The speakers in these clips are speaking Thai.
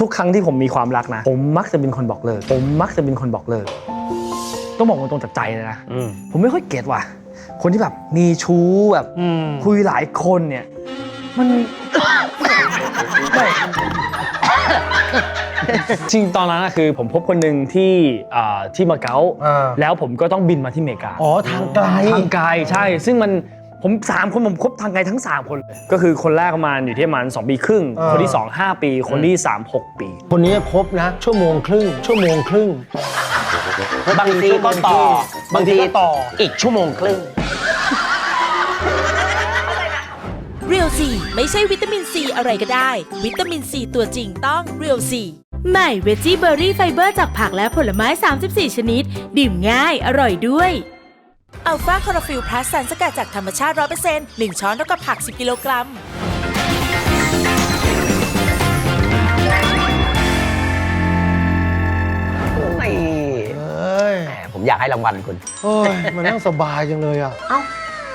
ทุกครั้งที่ผมมีความรักนะ ผมมักจะเป็นคนบอกเลิก ผมมักจะเป็นคนบอกเลิก ต้องบอกตรงๆจากใจเลยนะ อืม ผมไม่ค่อยเก็ตว่ะ คนที่แบบมีชู้แบบอืม คุยหลายคนเนี่ย มัน ไม่จริงตอนนั้นอะคือผมพบคนหนึ่งที่อ่าที่มาเก๊าอ่า แล้วผมก็ต้องบินมาที่อเมริกา อ๋อ ทางไกล ทางไกลใช่ ซึ่งมัน ผมสามคนผมคบทางไกลทั้ง3คนเลย ก็คือคนแรกประมาณอยู่ที่ประมาณ2ปีครึ่งอ่าคนที่2 5ปี คนที่3 6ปี คนนี้ครบนะ ชั่วโมงครึ่ง ชั่วโมงครึ่ง บางทีก็ต่อ บางทีก็ต่อ อีกชั่วโมงครึ่ง เรียวซีไม่ใช่วิตามินซีอะไรก็ได้ วิตามินซีตัวจริงต้องเรียวซีใหม่เวจี้เบอร์รี่ไฟเบอร์จากผักและผลไม้ 34 ชนิด ดื่มง่ายอร่อยด้วย อัลฟาคอร์ฟิลพลัสสารสกัดจากธรรมชาติ 100% 1ช้อนเท่ากับผัก 10 กิโลกรัมไม่เอ้ยแหมผมอยากให้รางวัลคุณ โอ้ยมันนั่งสบายจังเลยอะเอ้า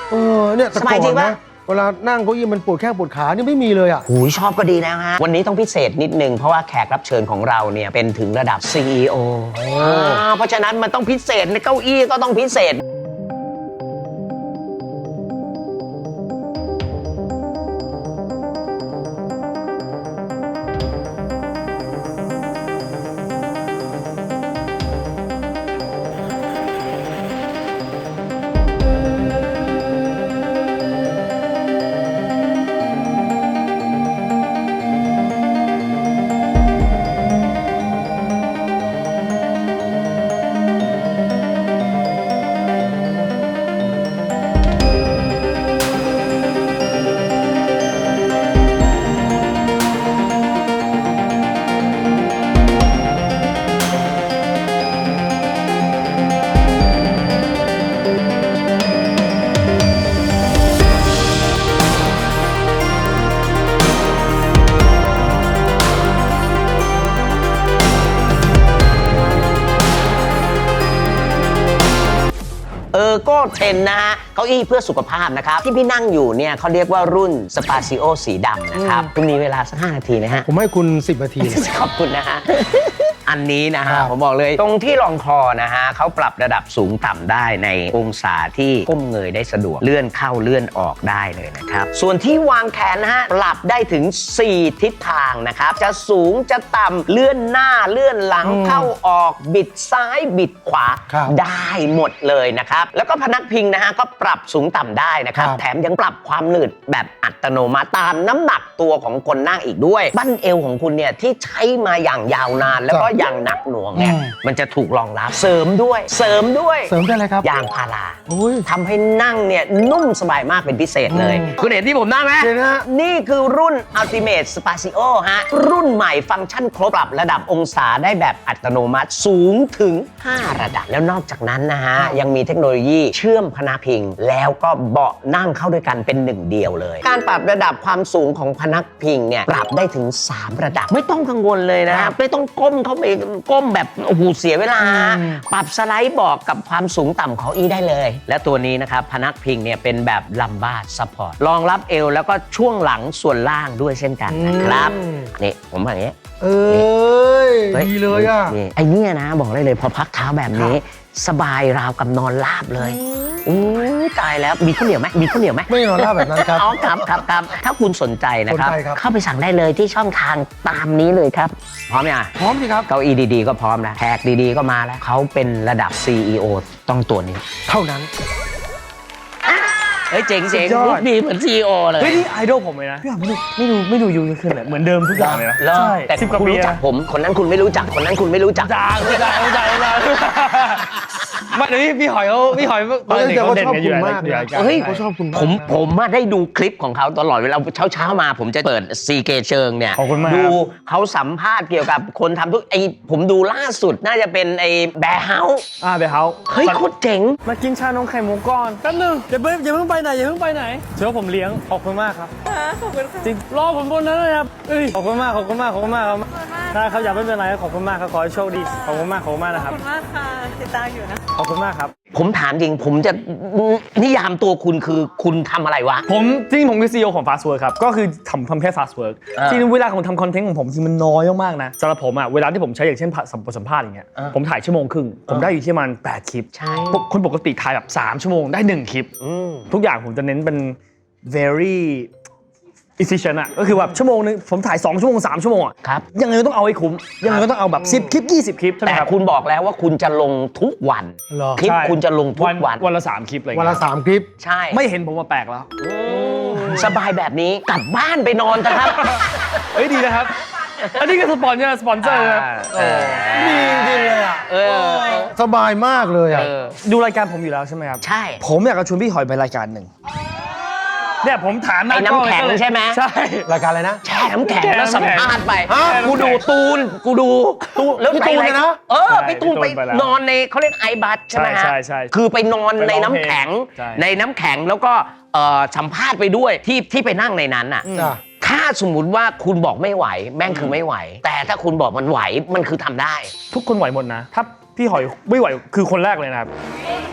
เออเนี่ยแต่สบายก่จริอนงปะ นะเวลานั่งเก้าอี้มันปวดแข้งปวดขานี่ไม่มีเลยอะ หูยชอบก็ดีนะฮะ วันนี้ต้องพิเศษนิดนึง เพราะว่าแขกรับเชิญของเราเนี่ย เป็นถึงระดับ CEO อ่าเพราะฉะนั้นมันต้องพิเศษในเก้าอี้ก็ต้องพิเศษ เก้าอี้เพื่อสุขภาพนะครับ ที่พี่นั่งอยู่เนี่ยเขาเรียกว่ารุ่นสปาซิโอสีดำนะครับ คุณมีเวลาสักห้านาทีนะฮะ ผมให้คุณ 10นาที ขอบคุณนะฮะ อันนี้นะครัฮะบ ผมบอกเลยตรงที่รองคอนะฮะเขาปรับระดับสูงต่ำได้ในองศาที่ก้มเงยได้สะดวกเลื่อนเข้าเลื่อนออกได้เลยนะครับ ส่วนที่วางแขนนะฮะปรับได้ถึง 4 ทิศทางนะครับ จะสูงจะต่ำเลื่อนหน้าเลื่อนหลังอืมเข้าออกบิดซ้ายบิดขวาครับ ได้หมดเลยนะครับ แล้วก็พนักพิงนะฮะก็ปรับสูงต่ำได้นะครับ ครับ แถมยังปรับความหนืดแบบอัตโนมัติตามน้ำหนักตัวของคนนั่งอีกด้วย บั้นเอวของคุณเนี่ยที่ใช้มาอย่างยาวนานแล้วก็อย่างหนักหน่วงเนี่ยอืม มันจะถูกรองรับเสริมด้วย เสริมด้วย เสริมได้อะไรครับยางพาราโอ้ย ทำให้นั่งเนี่ยนุ่มสบายมากเป็นพิเศษเลย อืม คุณเห็นที่ผมนั่งไหม เห็นฮะ นี่คือรุ่น Ultimate Spazio ฮะ รุ่นใหม่ฟังก์ชันครบปรับระดับองศาได้แบบอัตโนมัติสูงถึง 5 ระดับ แล้วนอกจากนั้นนะฮะ ยังมีเทคโนโลยีเชื่อมพนักพิง แล้วก็เบาะนั่งเข้าด้วยกันเป็นหนึ่งเดียวเลย การปรับระดับความสูงของพนักพิงเนี่ย ปรับได้ถึง 3 ระดับ ไม่ต้องกังวลเลยนะครัฮะบไม่ต้องก้มเข้าไปก้มแบบโอ้โหเสียเวลาอืมปรับสไลด์บอกกับความสูงต่ำของอีได้เลย และตัวนี้นะครับพนักพิงเนี่ยเป็นแบบลัมบาร์ซัพพอร์ตรองรับเอวแล้วก็ช่วงหลังส่วนล่างด้วยเช่นกันนะครับอืมนี่ผมแบบนี้ เอ้ยฮ้ดีเลยอะ นี่ไอเนี่ยนะ บอกได้เลยพอพักเท้าแบบนี้ สบายราวกับนอนราบเลยอู้ตายแล้วมีข้าวเหนียวไหมมีข้าวเหนียวไหม ไม่นอนราบแบบนั้นครับ อ๋อครับครับครับถ้าคุณสนใจนะครับ สนใจครับ เข้าไปสั่งได้เลยที่ช่องทางตามนี้เลยครับ พร้อมยังอะพร้อมสิครับ เก้าอี้ดีๆ ก็พร้อมแล้วแขกดีๆ ก็มาแล้วเขาเป็นระดับ CEO ต้องตัวนี้ เท่านั้น เฮ้ยเจ๋งเจ๋งสุดยอดพูดดีเหมือน CEO เลยเฮ้ยนี่ไอดอลผมเลยนะพี่อะไม่ดูไม่ดูไม่ดูยูขึ้นเลยเหมือนเดิมทุกอย่างเลยนะแล้วใช่แต่สิบกว่าคุณปีรู้จักนะผม คนนั้นคุณไม่รู้จัก คนนั้นคุณไม่รู้จักจางจางจางจา งมาเดี๋ยวพี่พี่หอยเขาพี่หอยตอนเด็กเขาเด่นกันอยู่เขาชอบคุณมากอยู่นะเฮ้ยเขาชอบคุณมากผมผมมาได้ดูคลิปของเขาตลอดเวลาเช้าเช้าๆมา ผมจะเปิดซีเกเชิงเนี่ยขอบคุณมาก ดูเขาสัมภาษณ์เกี่ยวกับคนทำทุกไอผมดูล่าสุดน่าจะเป็นไอแบร์เฮาส์อ่าเดี๋ยวเขาเฮ้ยโคตรเจ๋ง มากินชานมไข่มุกก่อนแป๊บนึงอย่าเพิ่งอย่าเพิ่งไปไหนอย่าเพิ่งไปไหนเชื่อว่าผมเลี้ยงขอบคุณมากครับขอบคุณค่ะจริงรอผมบนนั้นเลยครับเอ้ยขอบคุณมากขอบคุณมากขอบคุณมากครับใช่ครับอย่าไม่เป็นไรขอบคุณมากครับขอให้โชคดีขอบคุณมากขอบคุณมากนะครับขอบคุณมากค่ะติดตามอยู่นะขอบคุณมากครับ ผมถามจริง ผมจะนิยามตัวคุณคือคุณทำอะไรวะ ผมจริงๆผมคือซีอของ Fast Work ครับ ก็คือทำทำแค่ Fast Work อ่าจริงๆเวลาผมทำคอนเทนต์ของผมจริงมันน้อยมากๆนะสำหรับผมอะเวลาที่ผมใช้อย่างเช่นสัมสัมภาษณ์อย่างเงี้ยอ่า ผมถ่ายชั่วโมงครึ่ง ผมได้อยู่ที่ประมัน 8 คลิป ใช่ปกคนปกติถ่ายแบบ 3 ชั่วโมงได้ 1 คลิป อืม ทุกอย่างผมจะเน้นเป็น very efficient อะก็คือแบบชั่วโมงนึงผมถ่าย 2 ชั่วโมง 3 ชั่วโมงอะครับ ยังไงก็ต้องเอาให้คุ้ม ยังไงก็ต้องเอาแบบ 10 คลิป 20 คลิปใช่ไหมแต่ครับคุณบอกแล้วว่าคุณจะลงทุกวัน เหรอ คลิปใช่คุณจะลงทุกวัน วันละ 3 คลิปอะไรอย่างวันเงี้ละยสามคลิป ใช่ ไม่เห็นผมมาแปลกแล้ว สบายแบบนี้กลับบ้านไปนอนเถอะครับเฮ้ยดีนะครับ อันนี้ก็สปอนเซอร์สปอนเซอร์นะเออ ดีจริงๆเลยอะเออ สบายมากเลยอะเออดูรายการผมอยู่แล้วใช่ไหมครับ ใช่ ผมอยากจะชวนพี่หอยไปรายการหนึ่ง เนี่ยผมถามหน้าไอ้น้ำแข็งกล้อเลยใช่ไหมใช่ รายการอะไรนะ แช่น้ำแข็งแช่แล้วน้ำแข็งสัมภาษณ์ไป ฮะกูดูตูน กูดูตูนแล้วพี่ตูนเนี่ยนะ เออใช่พี่ตูนพี่ตูไปนไปแล้วนอนในเขาเรียกไอบัสใช่ไหมฮะใช่ใช่ใช่คือไปนอนไปร้องในน้ำแข็งเพลงใช่ ในน้ำแข็งแล้วก็เอ่อสัมภาษณ์ไปด้วยที่ที่ไปนั่งในนั้นน่ะ จ้ะ ถ้าสมมุติว่าคุณบอกไม่ไหว แม่งคือไม่ไหว แต่ถ้าคุณบอกมันไหวมันคือทำได้ ทุกคนไหวหมดนะ ถ้า พี่หอยไม่ไหวคือคนแรกเลยนะครับ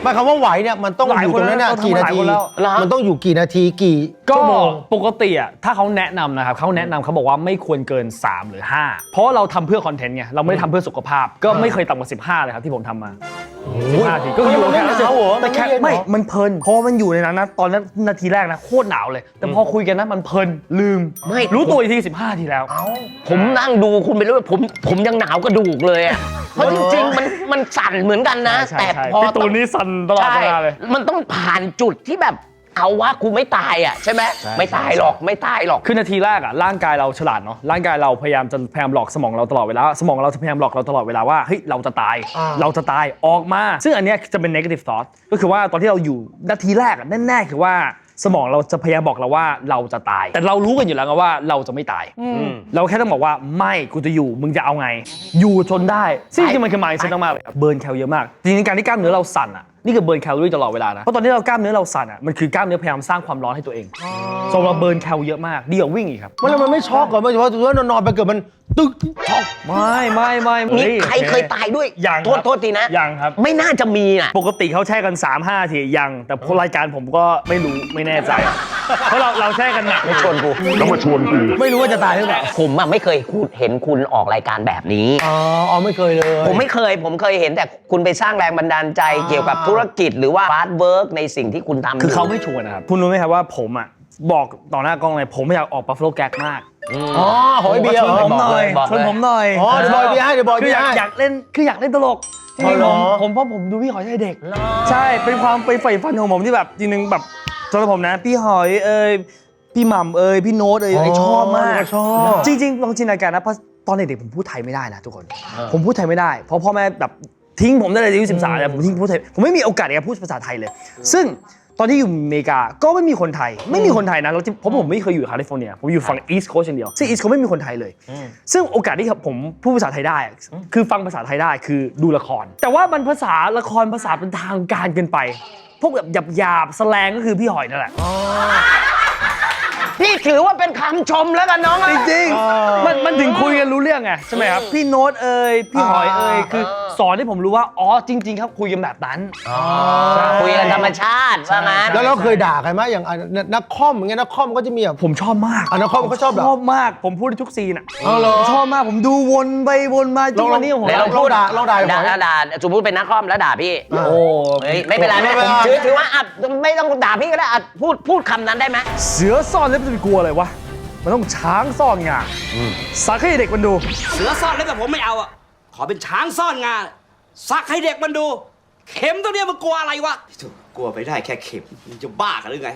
หมายความว่าไหวเนี่ยมันต้องหลายอยู่คนตรงนั้นน่ะแล้วกี่นาหลายทีคนแล้ว มันต้องอยู่กี่นาทีกี่ก็ชั่วโมง ปกติอะถ้าเขาแนะนำนะครับเขาแนะนำเขาบอกว่าไม่ควรเกิน 3 หรือ 5 เพราะว่าเราทำเพื่อคอนเทนต์ไงเราไม่ได้ทำเพื่อสุขภาพ ก็ไม่เคยต่ำกว่า 15 เลยครับที่ผมทำมา 15นาทีก็คืออยู่มันไม่หนาวเหรอแต่แค่มันไม่เย็นเหรอไม่มันเพลินเพราะว่ามันอยู่ในนั้นนะตอนนั้นนาทีแรกนะโคตรหนาวเลย แต่พอคุยกันนะมันเพลินลืมไม่ รู้ตัวอีกที15นาทีแล้ว ผมนั่งดูคุณไปเรื่อยผมผมยังหนาวกระดูกเลยอะเพราะจริงๆมันมันสั่นเหมือนกันนะ ใช่แต่ใช่พอพี่ตูนนี่สั่นตลอดใช่เวลาเลยมันต้องผ่านจุดที่แบบ เอาว่ากูไม่ตายอะใช่ไหมใช่ ไม่ตายหรอกไม่ตายหรอก คือนาทีแรกอะร่างกายเราฉลาดเนาะร่างกายเราพยายามจะพยายามหลอกสมองเราตลอดเวลาสมองเราจะพยายามหลอกเราตลอดเวลาว่าเฮ้ยเราจะตาย อ่า เราจะตายออกมา ซึ่งอันเนี้ยจะเป็น negative thought ก็คือว่าตอนที่เราอยู่นาทีแรกอะแน่ๆคือว่าสมองเราจะพยายามบอกเราว่าเราจะตาย แต่เรารู้กันอยู่แล้วไงว่าเราจะไม่ตาย เราแค่ต้องบอกว่าไม่กูจะอยู่มึงจะเอาไง อยู่จนได้ซึ่งจริงๆมันคือ mindset มากๆเลยเบิร์นแคลเยอะมากจริงๆการที่กล้ามเนื้อเราสั่นอะ นี่คือเบิร์นแคลอรี่ตลอดเวลานะเพราะตอนที่เรากล้ามเนื้อเราสั่นอะมันคือกล้ามเนื้อพยายามสร้างความร้อนให้ตัวเองโซเราเบิร์นแคลเยอะมากดีกว่าวิ่งอีกครับมันแล้วมันไม่ช็อกก่อนไม่เฉพาะว่านอนๆไปเกิดมันตึกช็อกไม่ไม่ไม่มีฮ้ใครเคยตายด้วยยังโทษโทษทีนะยังครับ ไม่น่าจะมีอะปกติเขาแช่กัน 3 5ทียัง แต่พอรายการผมก็ไม่รู้ไม่แน่ใจเพราะเราเราแช่กันหนักไม่ชวนกูไม่รู้ว่าจะตายหรือเปล่าผมอะไม่เคยคุณเห็นคุณออกรายการแบบนี้อ๋ออ๋อไม่เคยเลย ผมไม่เคยผมเคยเห็นแต่คุณไปสร้างแรงบันดาลใจเกี่ยวกับธุรกิจหรือว่าฟาสเวิร์กในสิ่งที่คุณทำคือเขาไม่ชวนนะครับ คุณรู้ไหมครับว่าผมอะบอกต่อหน้ากล้องเลยผมไม่อยากออกบัฟฟ a โลแก๊กมากอ๋อหอยเบียร์ชวนเหรผอมหน่อยบอกเลยชวนผมหน่อยอ๋อเดี๋ยวบอยเบียร์ให้เดี๋ยวบอยคืเบีอยร์อยากให้อยากเล่นคืออยากเล่นตลกจอ๋อริงเหๆรผอมผมเพราะผมดูพี่หอยใช่เด็ก ใช่เป็นความไปใฝ่ฝันของผมที่แบบจริงๆแบบสำหรับผมนะ พี่หอยเอ้ยพี่หม่ำเอ้ยพี่โน้ตเอ้ยไอชอบมากชอบจริงๆลองจินตนาการนะเพราะตอนเด็กๆผมพูดไทยไม่ได้นะทุกคน ผมพูดไทยไม่ได้ เพราะพ่อแม่แบบ ทิ้งผมตั้งแต่อายุสิบสามเนี่ยผมทิ้งพูดไทยผมไม่มีโอกาสในการพูดภาษาไทยเลย ซึ่งตอนที่อยู่อเมริกาก็ไม่มีคนไทย ไม่มีคนไทยนะแล้วที่เพราะผมไม่เคยอยู่แคลิฟอร์เนียผมอยู่ฝั่งอีสต์โคสต์อย่างเดียวซึ่งอีสต์เขาไม่มีคนไทยเลย ซึ่งโอกาสที่ผมพูดภาษาไทยได้อะคือฟังภาษาไทยได้คือดูละคร แต่ว่ามันภาษาละครภาษาเป็นทางการเกินไป พวกแบบหยาบๆสแลงก็คือพี่หอยนั่นแหละ พี่ถือว่าเป็นคำชมแล้วกันน้องจริงๆมันมันถึงคุยกันรู้เรื่องไงใช่ไหมครับ พี่โน้ตเอ่ยพี่หอยเอ่ยคือสอนให้ผมรู้ว่าอ๋อจริง ๆ ครับคุยกันแบบนั้น คุยกันธรรมชาติว่างั้นแล้วเราเคยด่าใครไหมอย่างอะนักคอมอย่างเงี้ยนักคอมก็จะมีแบบ ผมชอบมากอะนักคอมเขาชอบเหรอชอบมากผมพูดได้ทุกซีนอะอ๋อเหรอ ผมชอบมากผมดูวนไปวนมาจนวันนี้ผมไหนลองลองด่าลองด่าหน่อยด่าด่าสมมติเป็นนักคอมแล้วด่าพี่โอ้เฮ้ยไม่เป็นไรไม่เป็นไรไม่เป็นไร ถือถือว่าอัดไม่ต้องด่าพี่ก็ได้อัดพูดพูดคำนั้นได้ไหม เสือซ่อนเล็บจะไปกลัวอะไรวะ มันต้องช้างซ่อนงาสักให้เด็กมันดู เสือซ่อนเล็บแบบผมไม่เอาอะ ขอเป็นช้างซ่อนงาซักให้เด็กมันดู เข็มตัวเนี้ยมันกลัวอะไรวะโถ่กลัวไปได้แค่เข็มมันจะบ้ากันหรือไง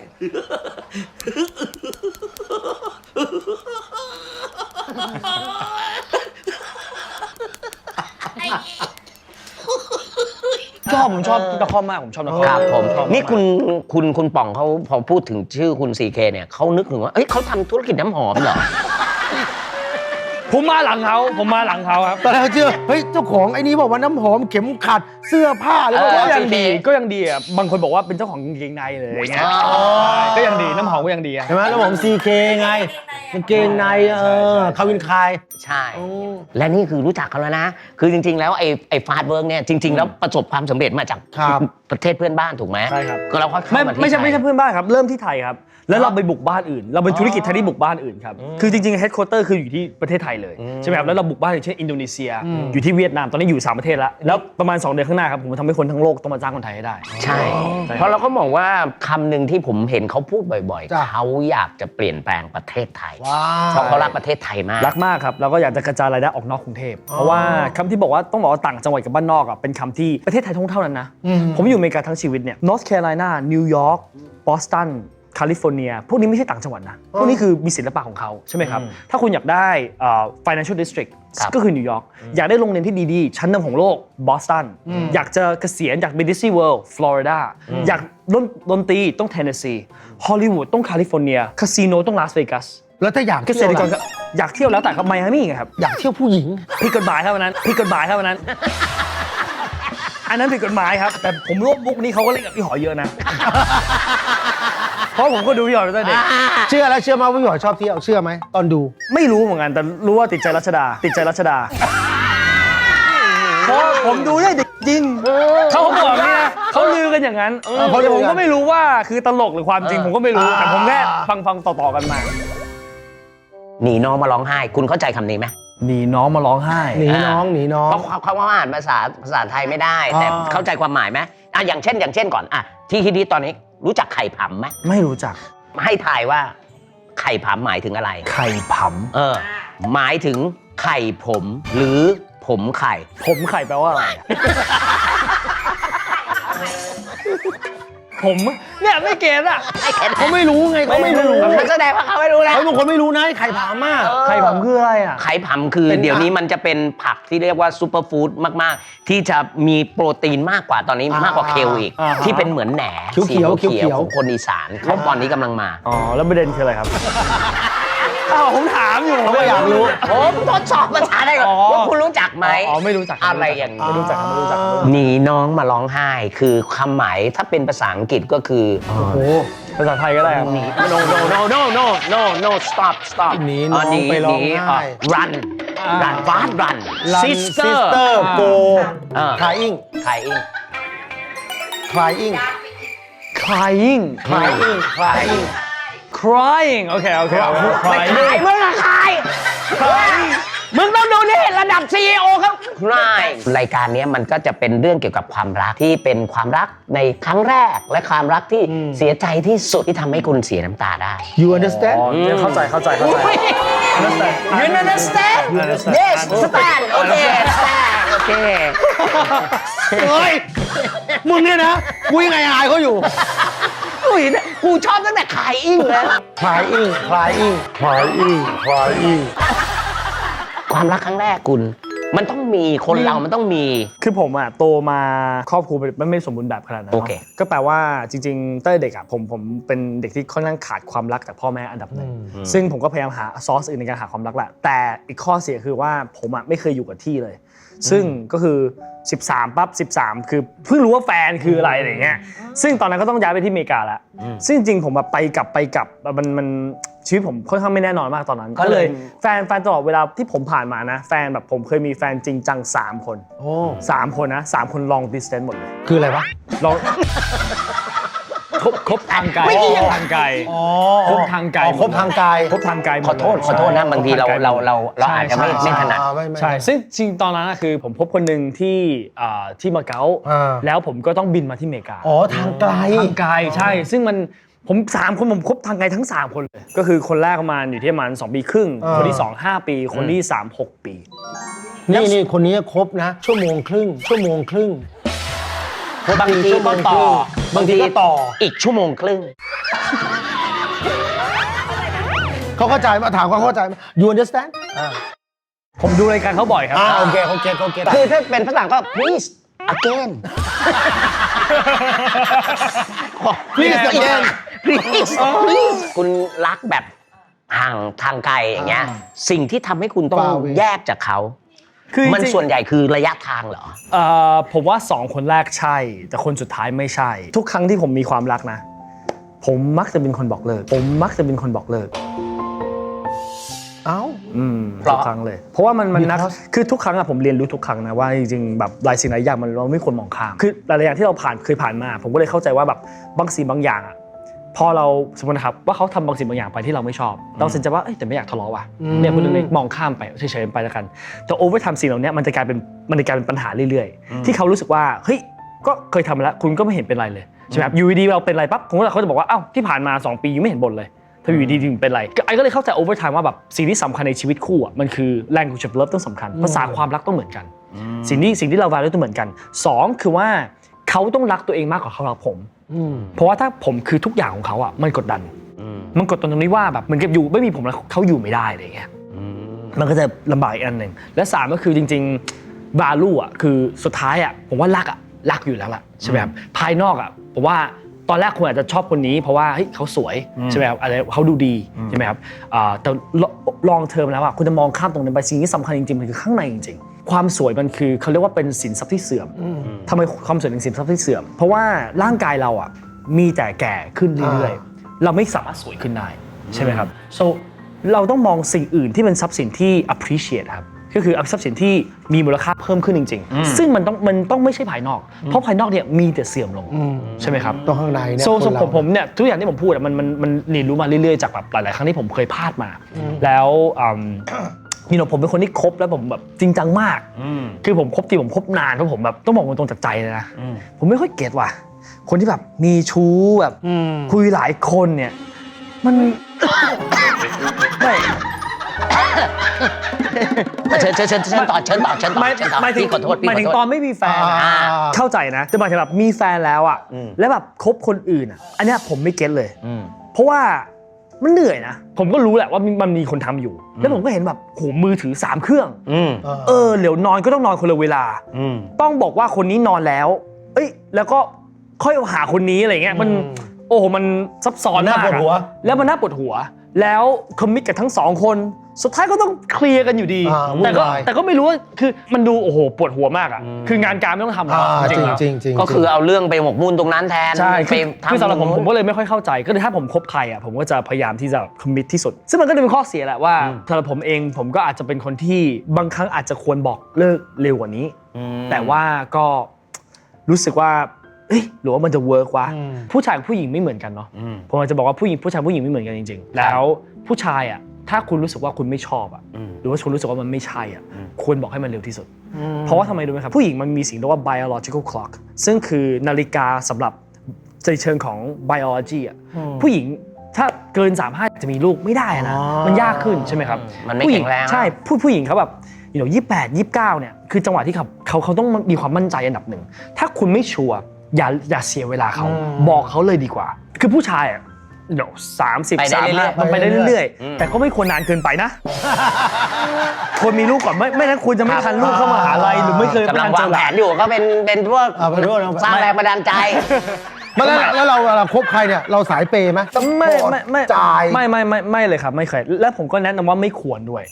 ชอบผมชอบตะคอมมากผมชอบตะคอมครับผมชอบากนี่คุณคุณคุณป่องเขาพอพูดถึงชื่อคุณซีเคเนี่ยเขานึกถึงว่าเอ้ยเขาทำธุรกิจน้ำหอมเหรอ ผผมมาหลังเขาผมมาหลังเขาครับ ตอนแรกเขาเชื่อเฮ้ยเจ้าของไอ้นี้บอกว่าน้ำหอมเข็มขัดเสื้อผ้าอะไรเอก็อก็ว่ายังดีก็ยังดีอะบางคนบอกว่าเป็นเจ้าของกางเกงในเลยอย่างเงี้ยก็ยังดีน้ำหอมก็ยังดีอะ ใช่ไหมน้ำหอมซีเคไงกางเกงในเออคาวินคาย ใช่ และนี่คือรู้จักเขาแล้วนะ คือจริง ๆ แล้วไอ้ไอ้ฟาสเวิร์กเนี่ยจริง ๆ แล้วประสบความสำเร็จมาจากครับประเทศเพื่อนบ้านถูกไหมใช่ครับ ก็เราค่อยเข้าไม่มาที่ไม่ใช่ทยไม่ใช่เพื่อนบ้านครับ เริ่มที่ไทยครับ แล้วเราไปบุกบ้านอื่น เราเป็นธุรกิจไทยที่บุกบ้านอื่นครับคือจริงๆ h ฮด q u a r t e r คืออยู่ที่ประเทศไทยเลยใช่ไหมครับแล้วเราบุกบ้านอย่างเช่นอินโดนีเซีย อยู่ที่เวียดนามตอนนี้อยู่ 3 ประเทศแล้วแล้วประมาณ 2 เดือนข้างหน้าครับผมจะทำให้คนทั้งโลกต้องมาจ้างคนไทยให้ได้ใช่ใช่ เพราะเราก็มองว่าคำหนึ่งที่ผมเห็นเขาพูดบ่อยจ้ะๆเขาอยากจะเปลี่ยนแปลงประเทศไทยว้าเพราะเขารักประเทศไทยมาก รักมากครับแล้วก็อยากจะกระจายรายได้ออกนอกกรุงเทพเพราะว่าคำที่บอกว่าต้องบอกว่าต่างจังหวัดกับบ้านนอกอะเป็นคำที่ประเทศไทยท่องเท่านั้นนะผมอยู่อเมริกาทั้งชีวิตเนี่ย North Carolina นิวยอร์กบอสตัน แคลิฟอร์เนีย พวกนี้ไม่ใช่ต่างจังหวัดนะ พวกนี้คือมีศิลปะของเขาใช่ไหมครับ ถ้าคุณอยากได้เอ่อ financial district ครับก็คือนิวยอร์ก อยากได้โรงเรียนที่ดีๆ ชั้นนำของโลกบอสตัน อยากจะเกษียณอยากไปดิสนีย์เวิลด์ฟลอริดา อยากดนดนตรีต้องเทนเนสซีฮอลลีวูดต้องแคลิฟอร์เนีย คาสิโนต้องลาสเวกัสแล้วถ้าอยากเกเที่ษยวตรกรล่ะก็อยากเที่ยวแล้วแต่ครับไมอามี่ไงครับ อยากเที่ยวผู้หญิงผิดกฎหมายครับวันนั้นผิดกฎหมายครับวันนั้น อันนั้นผิดกฎหมายครับ แต่ผมรู้ว่ามุกนี้เขาก็เล่นกับพี่หอยเยอะนะ เพราะผมก็ดูพี่หอยมาตั้งแต่เด็ก เชื่อแล้วเชื่อมาว่าพี่หอยชอบเที่ยวเชื่อไหมตอนดู ไม่รู้เหมือนกัน แต่รู้ว่าติดใจรัชดา ติดใจรัชดาเพราะผมดูได้เด็กจริงเขาบอกเนี่ยเขาลือกันอย่างนั้นเขาลือกัน ผมก็ไม่รู้ว่าคือตลกหรือความจริงผมก็ไม่รู้แต่ผมแค่ฟังฟังๆต่อๆกันมา หนีน้องมาร้องไห้ คุณเข้าใจคำนี้ไหมหนีน้องมาร้องไห้ หนีน้องหนีน้อง เพราะเขาเขาว่าอ่านภาษาภาษาไทยไม่ได้ แต่อ่า เข้าใจความหมายไหม อะอย่างเช่น อย่างเช่นก่อนอะที่ฮิตๆตอนนี้รู้จักไข่ผำไหมไม่รู้จักให้ทายว่า ไข่ผำหมายถึงอะไร ไข่ผำเออ หมายถึงไข่ผม หรือผมไข่ผมไข่แปลว่าอะไร ผมเนี่ยไม่เกณฑ์อะเขาไม่รู้ไงเขาไม่รู้มันแสดงว่าเขาไม่รู้แล้วเขาบางคนไม่รู้นะไอ้ไข่ผามากไข่ผำคืออะไรอะไข่ผำคือเป็นเดี๋ยวนี้มันจะเป็นผักที่เรียกว่าซูเปอร์ฟู้ดมากๆ ที่จะมีโปรตีนมากกว่าตอนนี้อ่ามมากกว่าเคลอีกอ่าฮะที่เป็นเหมือนแหนเขียวๆสีเขียวๆของคนอีสานเขาตอนนี้กำลังมาอ๋อแล้วประเด็นคืออะไรครับ อ้าวผมถามอยู่เขาก็อยากรู้ ผมทดสอบภาษาได้ก่อนอ๋อ ว่าคุณรู้จักไหม อ๋อไม่รู้จักคบอะไรอย่างนี้ ไม่รู้จักครับไม่รู้จักครับไม่รู้จักหนีน้องมาร้องไห้ คือคำหมายถ้าเป็นภาษาอังกฤษก็คือโอ้โหภาษาไทยก็ได้ครับ no no no no no no no stop stop หนีน้องไปร้องไห้ห run run fast run Run sister sister go เออ crying ใครอิง crying crying crying crying crying โอเค โอเคโอเค ไม่ crying ขายมึงอะขายมึงต้องดูนี่ระดับ CEO ครับใช่รายการเนี้ยมันก็จะเป็นเรื่องเกี่ยวกับความรักที่เป็นความรักในครั้งแรกและความรักที่เสียใจที่สุดที่ทำให้คุณเสียน้ำตาได้ you understand อ๋อเนี่ยเข้าใจเข้าใจเข้าใจ You understand You understand Yes stand โอเค stand โอเค เฮ้ย มึงเนี่ยนะกูยังไงอายเขาอยู่ กูเห็นอะกูชอบตั้งแต่ขายอิงแล้ว crying crying crying crying ความรักครั้งแรกคุณ มันต้องมีคนเรามันต้องมี คือผมอะโตมาครอบครัวมันไม่สมบูรณ์แบบขนาดนั้นโอเค ก็แปลว่าจริงๆเต้ยเด็กอะผมผมเป็นเด็กที่ค่อนข้างขาดความรักจากพ่อแม่อันดับหนึ่งซึ่งผมก็พยายามหาซอสอื่นในการหาความรักแหละแต่อีกข้อเสียคือว่าผมอะไม่เคยอยู่กับที่เลย ซึ่งก็คือ13ปั๊บ13 คือเพิ่งรู้ว่าแฟนคืออะไรอะไรเงี้ยซึ่งตอนนั้นก็ต้องย้ายไปที่อเมริกาแล้วซึ่งจริงๆผมแบบไปกลับไปกลับมันมันชีวิตผมค่อนข้างไม่แน่นอนมากตอนนั้น ก็เลยแฟนแฟนตลอดเวลาที่ผมผ่านมานะ แฟนแบบผมเคยมีแฟนจริงจังสามคนโอ้สามคนนะสามคน long distance หมดเลย คืออะไรวะล องคบคบทางไกลไม่ใช่คบทางไกลอ๋อคบทางไกลอ๋อคบทางไกลคบทางไกลหมขอดโทษเลยขอโทษนะใช่บางทีเราคบทงไกลเราเราเราอาจจะไม่ใช่ ไม่ถนัด อ่าไม่ไม่ ใช่ซึ่งจริงตอนนั้นนะคือผมพบคนหนึ่งที่อ่าที่มาเก๊าอ่า แล้วผมก็ต้องบินมาที่อเมริกา อ๋อทางไกล ทางไกลใช่ ซึ่งมันผมสามคนผมคบทางไกลทั้ง3คนเลย ก็คือคนแรกประมาณอยู่ที่ประมาณ2ปีครึ่ง อ่า คนที่2 5ปี คนที่3 6ปี นี่นี่คนนี้ครบนะ ชั่วโมงครึ่งชั่วโมงครึ่ง บางทีก็ต่อ บางทีก็ต่อ อีกชั่วโมงครึ่ง เขาเข้าใจมาถามเขาเข้าใจไหม you understand อ่าผมดูรายการเขาบ่อยครับ อ่าโอเคเขาเก็ตเขาเก็ตคือถ้าเป็นฝรั่งก็ please again Please again please please คุณรักแบบห่างทางไกลอย่างเงี้ยอ่าสิ่งที่ทำให้คุณต้องฟาเวย์แยกจากเขา คือมันจริงๆ ส่วนใหญ่คือระยะทางเหรอ เอ่อผมว่าสองคนแรกใช่ แต่คนสุดท้ายไม่ใช่ ทุกครั้งที่ผมมีความรักนะ ผมมักจะเป็นคนบอกเลิก ผมมักจะเป็นคนบอกเลิก เอ้า อืมเพราะ ทุกครั้งเลย เพราะว่ามันมันนัก Because คือทุกครั้งอะผมเรียนรู้ทุกครั้งนะว่าจริงๆแบบหลายสิ่งหลายอย่างมันเราไม่ควรมองข้ามคือหลายๆอย่างที่เราผ่านเคยผ่านมา ผมก็เลยเข้าใจว่าแบบบางสิ่งบางอย่างอะ พอเราสมมตินะครับว่าเขาทำบางสิ่งบางอย่างไปที่เราไม่ชอบ เราตัดสินใจว่าเอ้ยแต่ไม่อยากทะเลาะว่ะอืม เนี่ยพูดเล็กๆมองข้ามไปเฉยๆไปแล้วกัน แต่โอเวอร์ทำสิ่งเหล่านี้มันจะกลายเป็นมันจะกลายเป็นปัญหาเรื่อยๆ ที่เขารู้สึกว่าเฮ้ยก็เคยทำมาแล้วคุณก็ไม่เห็นเป็นไรเลยใช่ไหมครับอยู่ดีๆเราเป็นไรปั๊บผมก็เขาจะบอกว่าเอ้าที่ผ่านมาสองปียังไม่เห็นบ่นเลยถ้าอยู่ดีๆถึงเป็นไรก็ไอ้ก็เลยเข้าใจโอเวอร์ไทม์ว่าแบบสิ่งที่สำคัญในชีวิตคู่อะมันคือ language of love ต้องสำคัญภาษาความรักต้องเหมือนกัน สิ่งที่สิ่งที่เรา value ต้องเหมือนกันสองคือว่าเขาต้องรักตัวเองมากกว่าเขารักผมอืม เพราะว่าถ้าผมคือทุกอย่างของเขาอะมันกดดัน มันกดดันตรงนี้ว่าแบบเหมือนกับอยู่ไม่มีผมแล้วเขาอยู่ไม่ได้อะไรอย่างเงี้ยมันก็จะลำบากอีกอันหนึ่งและสามก็คือจริงๆ value อะคือสุดท้ายอะผมว่ารักอะรักอยู่แล้วล่ะใช่ไหมครับภายนอกอะผมว่าตอนแรกคุณอาจจะชอบคนนี้ เพราะว่าเฮ้ยเขาสวยใช่ไหมครับอะไรเขาดูดีใช่ไหมครับอ่าแต่ลองเทอมแล้วอะคุณจะมองข้ามตรงนั้นไปสิ่งที่สำคัญจริงๆมันคือข้างในจริงๆ ความสวยมันคือเขาเรียกว่าเป็นสินทรัพย์ที่เสื่อมทำไมความสวยเป็นสินทรัพย์ที่เสื่อม เพราะว่าร่างกายเราอะมีแต่แก่ขึ้นเรื่อยๆ เราไม่สามารถสวยขึ้นได้ใช่ไหมครับ so เราต้องมองสิ่งอื่นที่เป็นทรัพย์สินที่ appreciate ครับก็คือทรัพย์สินที่มีมูลค่าเพิ่มขึ้นจริง ๆ ซึ่งมันต้องมันต้องไม่ใช่ภายนอก เพราะภายนอกเนี่ยมีแต่เสื่อมลงใช่ไหมครับต้องข้างในเนี่ยโซคนโซเราผมผมเนี่ยทุกอย่างที่ผมพูดอะมันมันมันเรียนรู้มาเรื่อยๆจากแบบหลายๆครั้งที่ผมเคยพลาดมา แล้ว อืมนี่เนาะผมเป็นคนที่คบแล้วผมแบบจริงจังมาก คือผมคบจริงผมคบนานเพราะผมแบบต้องบอกตรงๆจากใจเลยนะผมไม่ค่อยเก็ตว่ะ คนที่แบบมีชู้แบบคุยหลายคนเนี่ย มันไม่เชิญเชิญเชิญเชิญต่อเชิญต่อเชิญต่อหมายเชิญต่อหมายถึงพี่ขอโทษพี่หมายขอถึงโทษตอนไม่มีแฟนอะอ่าเข้าใจนะแต่หมายถึงแบบมีแฟนแล้วอะแล้วแบบคบคนอื่นอะ อันเนี้ยผมไม่เก็ตเลยเพราะว่า มันเหนื่อยนะ ผมก็รู้แหละว่ามันมีคนทำอยู่ แล้วผมก็เห็นแบบโหมือถือสามเครื่องเออเดี๋ยวนอนก็ต้องนอนคนละเวลาต้องบอกว่าคนนี้นอนแล้ว เอ้ย แล้วก็ค่อยหาคนนี้อะไรเงี้ย มัน โอ้โห มันซับซ้อนน่ามากปวดหัวอะแล้วมันน่าปวดหัว แล้วคอมมิตกับทั้งสองคน สุดท้ายก็ต้องเคลียร์กันอยู่ดี อ่าวุ่นแต่ก็วายแต่ก็ไม่รู้ว่าคือมันดูโอ้โหปวดหัวมากอะคืองานการไม่ต้องทำแล้วอ่าจจริริงงๆแล้วจริงจริงก็คือเอาเรื่องไปหมกมุ่นตรงนั้นแทนใช่ไปคือทำคือสำหรับผมตงนู้นผมก็เลยไม่ค่อยเข้าใจ ก็เลยถ้าผมคบใครอะผมก็จะพยายามที่จะคอมมิตที่สุด ซึ่งมันก็จะเป็นข้อเสียแหละว่าสำหรับผมเองผมก็อาจจะเป็นคนที่บางครั้งอาจจะควรบอกเลิกเร็วกว่านี้ แต่ว่าก็รู้สึกว่าเอ้ยหรือว่ามันจะเวิร์กวะผู้ชายกับผู้หญิงไม่เหมือนกันเนาะผมอาจจะบอกว่าผู้หญิงผู้ชายผู้หญิงไม่เหมือนกันจริง ๆ แล้วผู้ชายอะ ถ้าคุณรู้สึกว่าคุณไม่ชอบอะหรือว่าคุณรู้สึกว่ามันไม่ใช่อะควรบอกให้มันเร็วที่สุด เพราะว่าทำไมรู้ไหมครับผู้หญิงมันมีสิ่งเรียกว่า biological clock ซึ่งคือนาฬิกาสำหรับในเชิงของ biology อะผู้หญิงถ้าเกิน35จะมีลูกไม่ได้นะอ๋อมันยากขึ้นใช่ไหมครับมันไม่ผู้หญิแข็งแรงใช่ผู้ผู้หญิงเขาแบบ you know ยี่แปดยี่เก้าเนี่ยคือจังหวะที่เขาเขาเขาต้องมีความมั่นใจอันดับหนึ่งถ้าคุณไม่ชัวร์อย่าอย่าเสียเวลาเขาบอกเขาเลยดีกว่า คือผู้ชายอะ เดี๋ยวสามสิบไปได้สามเรื่ห้าอยๆ มันไปได้เรื่อยๆ แต่ก็ไม่ควรนานเกินไปนะ ควรมีลูกก่อนไม่ไม่นั้นคุณจะไม่ทันลูกเข้ามหาลัยหรือไม่เคยกำลังไม่ทัวางเจอหแผลานอยู่ก็เป็นเป็นพวกอ่าเป็นพวกสร้างแรงบันดาลใจไม่แล้วแล้วเราเราคบใครเนี่ยเราสายเปย์ไหมไม่ไม่ไม่จ่าย ไม่ไม่ไม่ไม่เลยครับไม่เคยและผมก็แนะนำว่าไม่ควรด้วย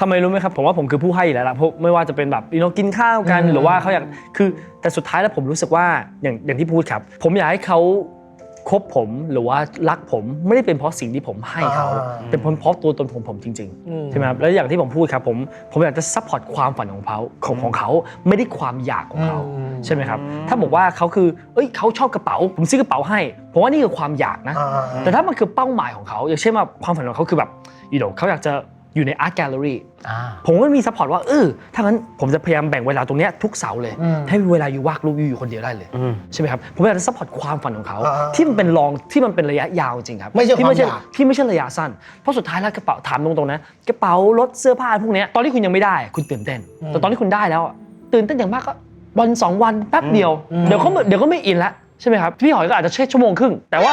ทำไมรู้ไหมครับ ผมว่าผมคือผู้ให้อยู่แล้วล่ะเพราะไม่ว่าจะเป็นแบบเรากินข้าวกันหรือว่าเขาอยากคือแต่สุดท้ายแล้วผมรู้สึกว่าอย่างอย่างที่พูดครับ ผมอยากให้เขา คบผมหรือว่ารักผมไม่ได้เป็นเพราะสิ่งที่ผมให้เขาอ่าเป็นเพราะตัวตนผมผมจริงๆใช่ไหมครับแล้วอย่างที่ผมพูดครับผมผมอยากจะซัพพอร์ตความฝันของเขาของของเขาไม่ได้ความอยากของเขาใช่ไหมครับถ้าบอกว่าเขาคือเอ้ยเขาชอบกระเป๋า ผมซื้อกระเป๋าให้ผมว่านี่คือความอยากนะอ่าแต่ถ้ามันคือเป้าหมายของเขาอย่างเช่นว่าความฝันของเขาคือแบบอยู่เดี๋ยวเขาอยากจะ อยู่ในอาร์ตแกลเลอรี่อ่า ผมก็มีซัพพอร์ตว่าเออถ้างั้นผมจะพยายามแบ่งเวลาตรงเนี้ยทุกเสาร์เลยให้เวลาอยู่วาดรูปอยู่อยู่คนเดียวได้เลยใช่ไหมครับผมอยากจะซัพพอร์ตความฝันของเขา อ่าที่มันเป็นลองที่มันเป็นระยะยาวจริงครับไม่ใช่ที่ไม่ใช่ความอยาก ที่ไม่ใช่ระยะสั้น เพราะสุดท้ายแล้วกระเป๋าถามตรงๆนะกระเป๋ารถเสื้อผ้าพวกเนี้ยตอนที่คุณยังไม่ได้ คุณตื่นเต้น แต่ตอนที่คุณได้แล้วอะตื่นเต้นอย่างมากก็วันสองวันแป๊บเดียว เดี๋ยวก็ไม่เดี๋ยวก็ไม่อินละใช่ไหมครับพี่หอยก็อาจจะเช็ชั่วโมงครึ่งแต่ว่า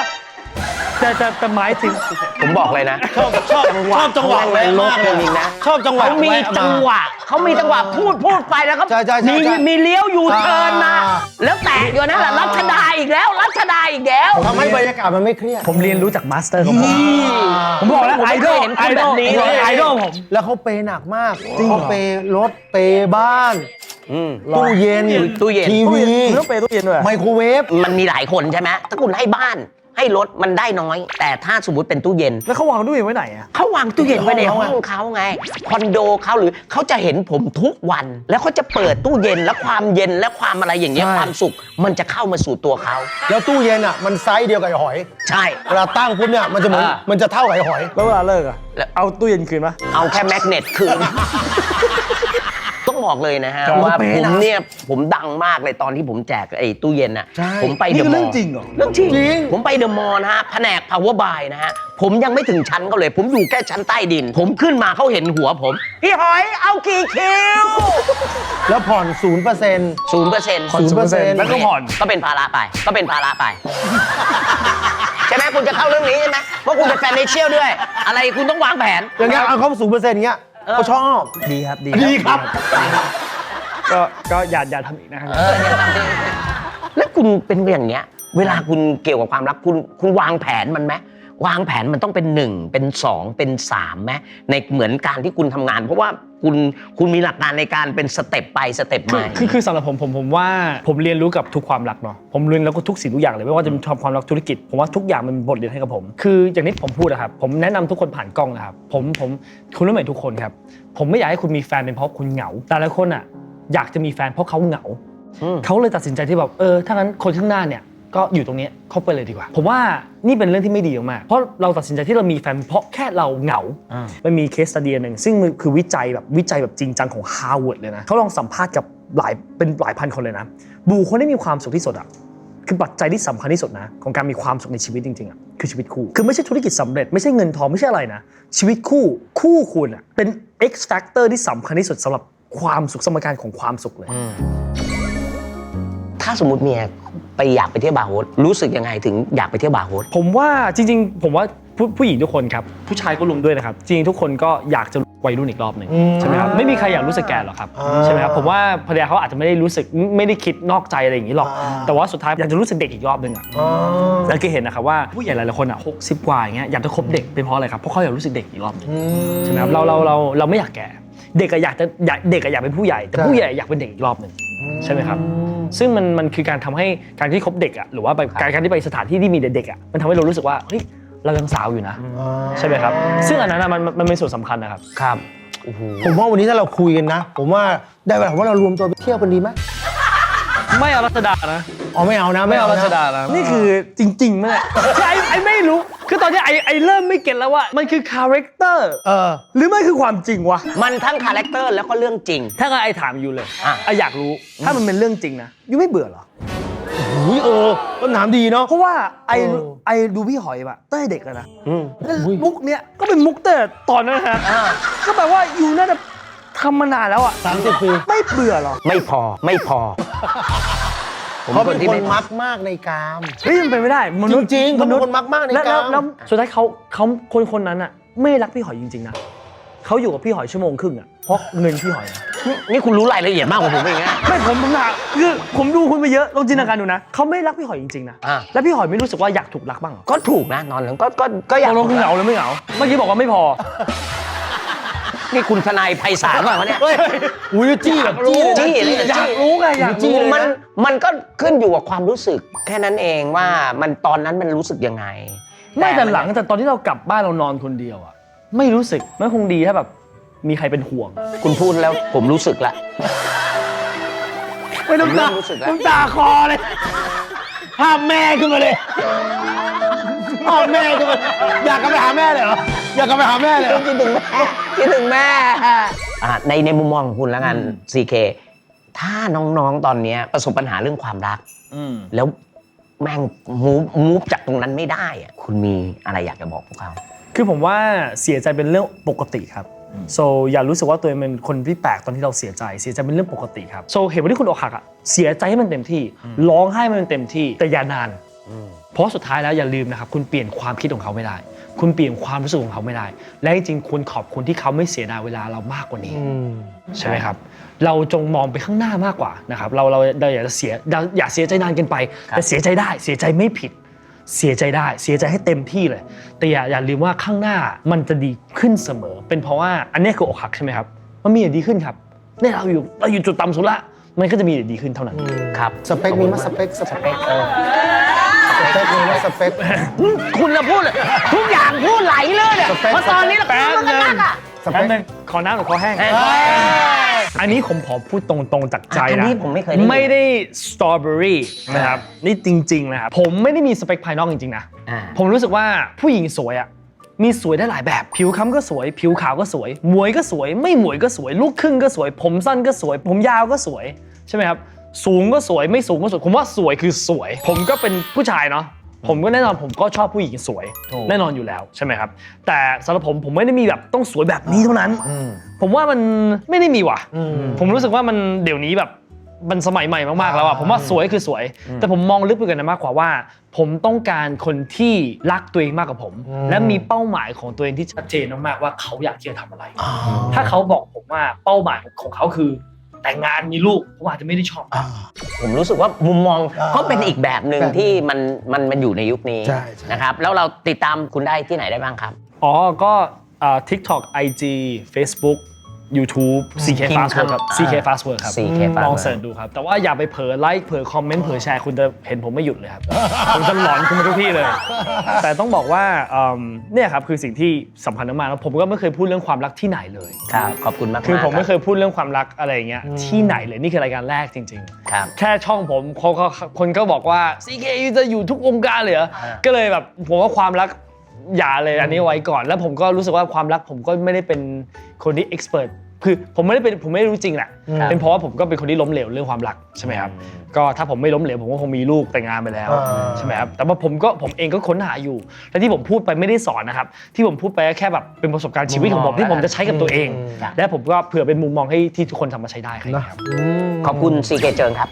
แต่แต่แต่หมายถึง ผมบอกเลยนะ ชอบชอบชอบจังหวะเขาแวะแม่งมากลบจริงๆนะ ชอบจังหวะเขามีแวะาจังหวะเขามีจังหวะพูดพูดไปแล้วก็ใช่ใช่ใช่มีใช่มีเลี้ยวยูเทิร์นมา อ่า แล้วแตกอยู่นั่นแหละรัชดาอีกแล้ว รัชดาอีกแล้ว ทำให้บรรยากาศมันไม่เครียด ผมเรียนรู้จากมาสเตอร์ของผมผมบอกแล้วผมไอไม่ดอลเคยเห็นคนไอดอลแบบนี้เลย ไอดอลผม แล้วเขาเปย์หนักมากเขาเปย์รถเปย์บ้านอืมตู้เย็นตู้เย็น ทีวีคุณต้องเปย์ตู้เย็นด้วย ไมโครเวฟ มันมีหลายคนใช่ไหมถ้าคุณให้บ้าน ให้รถมันได้น้อย แต่ถ้าสมมติเป็นตู้เย็น แล้วเขาวางตู้เย็นไว้ไหนอะเขาวางตู้เย็นไว้ในห้องเขาไงคอนโดเขาหรือเขาจะเห็นผมทุกวัน แล้วเขาจะเปิดตู้เย็นและความเย็นและความอะไรอย่างเงี้ยใช่ ความสุข มันจะเข้ามาสู่ตัวเขา แล้วตู้เย็นอะมันไซส์เดียวกับไอ้หอย ใช่ เวลาตั้งปุ๊บเนี่ยมันจะเหมือนอ่ามันจะเท่ากับไอ้หอย แล้วเวลาเลิกอะแล้ว เอาตู้เย็นคืนปะเอาแค่แมกเนตคืน ต้องบอกเลยนะฮะครับว่าเป๊ะผมนะ เนี่ยผมดังมากเลยตอนที่ผมแจกไอ้ตู้เย็นน่ะ ใช่ผมไปนี่เดคืออะมเรื่อองลล์จริงเหรอ เรื่องจริง จริง ผมไปเดอะมอลล์นะฮะแผนก power buy นะฮะ ผมยังไม่ถึงชั้นเขาเลย ผมอยู่แค่ชั้นใต้ดิน ผมขึ้นมาเขาเห็นหัวผม พี่หอยเอากี่คิวแล้วผ่อนศูนย์เปอร์เซ็นต์ ศูนย์เปอร์เซ็นต์ผ่อน0%แล้วก็ผ่อน ก็เป็นภาระไป ก็เป็นภาระไป ใช่ไหมคุณจะเข้าเรื่องนี้ใช่ไหมเพราะคุณเป็นแฟนเนเชียลด้วย อะไรคุณต้องวางแผน อย่างเงี้ยเอาเขาศูนย์เปอร์เซ็นต์เงี้ย เออเขาชอบดีครับดีดีครับ ก็ก็อย่าอย่าทำอีกนะครับ เอออย่าทำดิแล้วคุณเป็นอย่างเงี้ย เวลาคุณเกี่ยวกับความรักคุณคุณวางแผนมันไหม วางแผนมันต้องเป็นหนึ่งเป็นสองเป็นสามไหมในเหมือนการที่คุณทำงาน เพราะว่าคุณคุณมีหลักการในการเป็นสเต็ปไปสเต็ปคือมาคือคือสำหรับผมผมผมว่าผมเรียนรู้กับทุกความรักเนาะผมเรียนรู้กับทุกสิ่งทุกอย่างเลยไม่ว่าจะเป็นความรักธุรกิจผมว่าทุกอย่างมันเป็นบทเรียนให้กับผม คืออย่างที่ผมพูดนะครับผมแนะนำทุกคนผ่านกล้องนะครับผมผมคุณรู้ไหมทุกคนครับผมไม่อยากให้คุณมีแฟนเป็นเพราะคุณเหงา แต่ละคนอะอยากจะมีแฟนเพราะเขาเหงาอืมเขาเลยตัดสินใจที่แบบเออถ้างั้นคนข้างหน้าเนี่ย ก็อยู่ตรงเนี้ยเข้าไปเลยดีกว่า ผมว่านี่เป็นเรื่องที่ไม่ดีมากๆเพราะเราตัดสินใจที่เรามีแฟนเพราะแค่เราเหงา มันมีเคสตัดเดียหนึ่งซึ่งมันคือวิจัยแบบวิจัยแบบจริงจังของฮาร์วาร์ดเลยนะเขาลองสัมภาษณ์กับหลายเป็นหลายพันคนเลยนะ บูคนที่มีความสุขที่สุดอะคือปัจจัยที่สำคัญที่สุดนะ ของการมีความสุขในชีวิตจริงๆอะคือชีวิตคู่ คือไม่ใช่ธุรกิจสำเร็จไม่ใช่เงินทองไม่ใช่อะไรนะ ชีวิตคู่คู่คุณอะเป็น X factor ที่สำคัญที่สุดสำหรับความสุขสมการของความสุขเลย ถ้าสมมติเมีย ไปอยากไปเที่ยวบาร์โฮสรู้สึกยังไงถึงอยากไปเที่ยวบาร์โฮสผมว่าจริงๆ ผมว่าผู้ผู้หญิงทุกคนครับ ผู้ชายก็รวมด้วยนะครับ จริงๆ ทุกคนก็อยากจะวัยรุ่นอีกรอบหนึ่งอืมใช่ไหมครับไม่มีใครอยากรู้สึกแก่หรอกครับอ่าใช่ไหมครับผมว่าภรรยาเขาอาจจะไม่ได้รู้สึกไม่ได้คิดนอกใจอะไรอย่างนี้หรอกอ่าแต่ว่าสุดท้ายอยากจะรู้สึกเด็กอีกรอบหนึ่งอะอ๋อแล้วก็เห็นนะครับว่าผู้ใหญ่หลายๆคนอะหกสิบกว่าอย่างเงี้ยอยากจะคบเด็กเป็นเพราะอะไรครับเพราะเขาอยากรู้สึกเด็กอีกรอบหนึ่งอืมใช่ไหมครับเราเราเราเราไม่อยากแก่ เด็กอะอยากจะอยากเด็กอะอยากเป็นผู้ใหญ่แต่ใช่ผู้ใหญ่อยากเป็นเด็กอีกรอบหนึ่ง ใช่ไหมครับ ซึ่งมันมันคือการทำให้การที่คบเด็กอะหรือว่าไปการการที่ไปสถานที่ที่มีเด็กๆอะมันทำให้เรารู้สึกว่าเฮ้ยเรายังสาวอยู่นะอ๋อใช่ไหมครับ ซึ่งอันนั้นอะมันมันมันเป็นส่วนสำคัญนะครับครับโอ้โหผมว่าวันนี้ถ้าเราคุยกันนะ ผมว่าได้เวลาว่าเรารวมตัวไปเที่ยวกันดีไหม ไม่เอารัชดานะ อ๋อไม่เอานะไม่เอารัชนะดานะนี่คือจริงๆไหมเนี่ยคือไอ้ไอ้ไม่รู้ คือตอนนี้ไอ้ไอ้เริ่มไม่เก็ตแล้วว่า มันคือคาแรคเตอร์เออ หรือมันคือความจริงวะ มันทั้งคาแรคเตอร์แล้วก็เรื่องจริง ถ้างั้นไอ้ถามยูเลยอะ ไอ้อยากรู้ ถ้ามันเป็นเรื่องจริงนะยูไม่เบื่อเหรอ อุ้ยเออต้นถามดีเนาะ เพราะว่าไอ้เออ ไอ้ดูพี่หอยแบบตั้งแต่เด็กอะนะ อืมแล้วมุกเนี้ยก็เป็นมุกตั้งแต่ตอนนั้นนะฮะก็แปลว่ายูน่าจะ ทำมานานแล้วอะสามสิบปี ไม่เบื่อเหรอ ไม่พอไม่พอ ผมเขาเป็นเป็นคนที่คนไม่มักมากในกาม เฮ้ยมันเป็นไม่ได้มนุษย์จริงๆเขาเป็นษย์คนมักมากในแล้วกามแล้วแล้วสุดท้ายเขาเขาคนคนนั้นอะไม่รักพี่หอยจริงๆนะเขาอยู่กับพี่หอยชั่วโมงครึ่งอะเพราะเงินพี่หอยนะนี่นี่คุณรู้รายละเอียดมากกว่าผมเองนะ ไม่ผมผมหนาคือผมดูคุณไปเยอะลองจินตนาการดูนะเขาไม่รักพี่หอยจริงๆนะอ่าแล้วพี่หอยไม่รู้สึกว่าอยากถูกรักบ้างเหรอก็ถูกนะนอนแล้วก็ก็ก็อตยากกลงคือเหงาหรือไม่เหงาเมื่อกี้บอกว่าไม่พอ นี่คุณทนายไพศาลเปล่าวะเนี่ยเฮ้ยอุ้ยจี้แบบจี้เลยนะจี้เลยอยากรู้ไงอยากรู้จี้เลยมันนะมันก็ขึ้นอยู่กับความรู้สึก แค่นั้นเองว่ามันตอนนั้นมันรู้สึกยังไงไม่แต่มันหลังจากตอนที่เรากลับบ้านเรานอนคนเดียวอะไม่รู้สึกมันคงดีถ้าแบบมีใครเป็นห่วง คุณพูดแล้วผมรู้สึกละ ไม่ต้องตาผมเริ่มรู้สึกแล้ว น้ำตาคอเลยภาพแม่ขึ้นมาเลยภาพแม่ขึ้นมาอยากกลับไปหาแม่เลยเหรอ อยากกลับไปหาแม่เลยเหรอ คิดถึงแม่คิดถึงแม่ อะในในมุมมองของคุณแล้วกัน CK ถ้าน้องๆตอนเนี้ยประสบปัญหาเรื่องความรัก อืม แล้วแม่งมูฟมูฟจากตรงนั้นไม่ได้อะคุณมีอะไรอยากจะบอกพวกเขา คือผมว่าเสียใจเป็นเรื่องปกติครับ so อย่ารู้สึกว่าตัวเองเป็นคนที่แปลกตอนที่เราเสียใจ เสียใจเป็นเรื่องปกติครับ so เห็นว่าที่คุณอกหักอะเสียใจให้มันเต็มที่ร้องไห้ให้มันเต็มที่แต่อย่านาน เพราะสุดท้ายแล้วอย่าลืมนะครับ คุณเปลี่ยนความคิดของเขาไม่ได้ คุณเปลี่ยนความรู้สึกของเขาไม่ได้ และจริงๆคุณขอบคุณที่เขาไม่เสียดายเวลาเรามากกว่านี้ ใช่ไหมครับ เราจงมองไปข้างหน้ามากกว่านะครับ เราเราเราอย่าเสียอย่าอย่าเสียใจนานเกินไป แต่เสียใจได้ เสียใจไม่ผิด เสียใจได้ เสียใจให้เต็มที่เลย แต่อย่าอย่าลืมว่าข้างหน้ามันจะดีขึ้นเสมอ เป็นเพราะว่าอันนี้คืออกหักใช่ไหมครับ มันมีแต่ดีขึ้นครับเนี่ยเราอยู่เราอยู่จุดต่ำสุดละ มันก็จะมีแต่ดีขึ้นเท่านั้น ครับ สเปคมีมั้ยสเปคสเปคเออส เปคมีมั้ยสเปค คุณละพูดเลยทุกอย่างพูดไหลเลยเนี่ยสเปค เพราะตอนนี้เราแป๊บพูดกันนึนังกอะสเปแป๊บค นึงขอน้ำหรือขอแห้ง เอ้ย อันนี้ผมขอพูดตรงๆจากใจอันนะ นี้ผมไม่เคยได้ยิน ไม่ได้สตรอเบอรี่นะครับ นี่จริง ๆ นะครับ ผมไม่ได้มีสเปคภายนอกจริง ๆ นะ อ่า ผมรู้สึกว่าผู้หญิงสวยอะมีสวยได้หลายแบบ ผิวค้ำก็สวย ผิวขาวก็สวย หมวยก็สวย ไม่หมวยก็สวย ลูกครึ่งก็สวย ผมสั้นก็สวย ผมยาวก็สวย ใช่ไหมครับ สูงก็สวยไม่สูงก็สวยผมว่าสวยคือสวย ผมก็เป็นผู้ชายเนาะผมก็แน่นอนผมก็ชอบผู้หญิงสวย แน่นอนอยู่แล้วใช่ไหมครับ แต่สำหรับผมผมไม่ได้มีแบบต้องสวยแบบนี้เท่านั้น ผมว่ามันไม่ได้มีว่ะ ผมรู้สึกว่ามันเดี๋ยวนี้แบบมันสมัยใหม่มากๆแล้วอะผมว่าสวยคือสวย แต่ผมมองลึกไปกว่านั้นมากกว่าว่า ผมต้องการคนที่รักตัวเองมากกว่าผม และมีเป้าหมายของตัวเองที่ชัดเจนมากๆว่าเขาอยากที่จะทำอะไร ถ้าเขาบอกผมว่าเป้าหมายของเขาคือ แต่งงานมีลูกผมอาจจะไม่ได้ชอบ ผมรู้สึกว่ามุมมองอ่าเขาเป็นอีกแบบหนึ่งแบบที่มันมันมันอยู่ในยุคนี้ใช่ใช่ นะครับ แล้วเราติดตามคุณได้ที่ไหนได้บ้างครับ อ๋อ ก็เอ่อ TikTok IG Facebook YouTube CK พิมพ์ Fast Word ครับ คำ CK Fast Word ครับ CK Fast ลอง Word เสิร์ชดูครับ แต่ว่าอย่าไปเผลอไลค์ เผลอคอมเมนต์ เผลอแชร์ คุณจะเห็นผมไม่หยุดเลยครับ ผมจะหลอนคุณมาทุกที่เลย แต่ต้องบอกว่าเอิ่มเนี่ยครับคือสิ่งที่สำคัญมากๆแล้วผมก็ไม่เคยพูดเรื่องความรักที่ไหนเลย ครับขอบคุณมากๆคือผมไม่รับเคยพูดเรื่องความรักอะไรอย่างเงี้ยที่ไหนเลยนี่คือรายการแรกจริง ๆ ครับ แค่ช่องผมเขาเขาคนก็บอกว่า CK จะอยู่ทุกวงการเลยเหรอ ก็เลยแบบผมว่าความรัก อย่าเลยอันนี้ไว้ก่อน แล้วผมก็รู้สึกว่าความรักผมก็ไม่ได้เป็นคนที่เอ็กซ์เพรสคือผมไม่ได้เป็นผมไม่ได้รู้จริงแหละครับเป็นเพราะว่าผมก็เป็นคนที่ล้มเหลวเรื่องความรักใช่ไหมครับก็ถ้าผมไม่ล้มเหลวผมก็คงมีลูกแต่งงานไปแล้วอ่า ใช่ไหมครับแต่ว่าผมก็ผมเองก็ค้นหาอยู่และที่ผมพูดไปไม่ได้สอนนะครับที่ผมพูดไปก็แค่แบบเป็นประสบการณ์ชีวิตของผมที่ผมจะใช้กับตัวเอง ครับ และผมก็เผื่อเป็นมุมมองให้ที่ทุกคนทำมาใช้ได้ครับ ขอบคุณซีเกเจิงครับ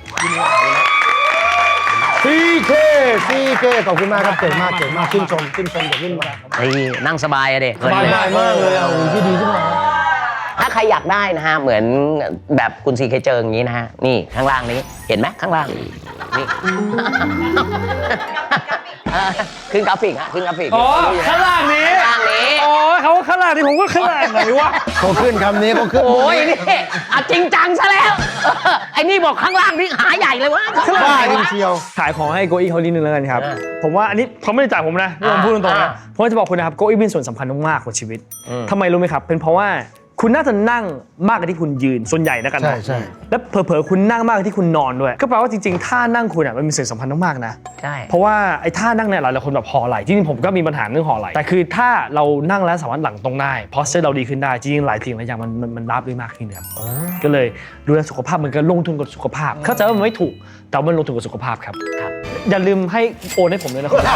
ซีเคซีเคขอบคุณมากครับเก่งมากเก่งมากชื่นชมชื่นชมเด็กรุ่นใหม่เฮ้ยนั่งสบายอะเด็กสบายมากเลยอะโอ้โหที่ดีขึ้นมาถ้าใครอยากได้นะฮะ เหมือนแบบคุณซีเคเจิงอย่างนี้นะฮะ นี่ข้างล่างนี้ เห็นไหมข้างล่าง นี่เออ ขึ้นกราฟิกฮะขึ้นกราฟิกอ๋อข้างล่างนี้ข้างล่างนี้อ๋อเขาว่าข้างล่างนี่ผมก็ข้างล่างไหนวะเขาขึ้นคำนี้เขาขึ้นโอ้ยนี่อะจริงจังซะแล้วเออไอ้นี่บอกข้างล่างนี่หาใหญ่เลยวะข้างล่างบ้าไหนจริงวะเชียวขายของให้โกอี้เขานิดนึงแล้วกันครับอ่าผมว่าอันนี้เขาไม่ได้จ่ายผมนะนี่ผมพูดตรงๆอ่านะผมจะบอกคุณนะครับโกอี้เป็นส่วนสำคัญมากๆของชีวิตอืมทำไมรู้ไหมครับ เป็นเพราะว่า คุณน่าจะนั่งมากกว่าที่คุณยืนส่วนใหญ่นะกันนะใช่ใช่ แล้วเผลอๆคุณนั่งมากกว่าที่คุณนอนด้วย ก็แปลว่าจริงๆท่านั่งคุณอะมันมีส่วนสำคัญมากๆนะ ใช่ เพราะว่าไอ้ท่านั่งเนี่ยหลายๆคนแบบห่อไหล่จริงๆผมก็มีปัญหาเรื่องห่อไหล่แต่คือถ้าเรานั่งแล้วสามารถหลังตรงได้พอสเตอร์เราดีขึ้นได้จริงๆหลายสิ่งหลายอย่างมันมันมันราบรื่นมากขึ้นครับก็เลยดูแลสุขภาพมันก็ลงทุนกับสุขภาพ เข้าใจว่ามันไม่ถูกแต่ว่ามันลงทุนกับสุขภาพครับครับอย่าลืมให้โอนให้ผมด้วยนะครับรู้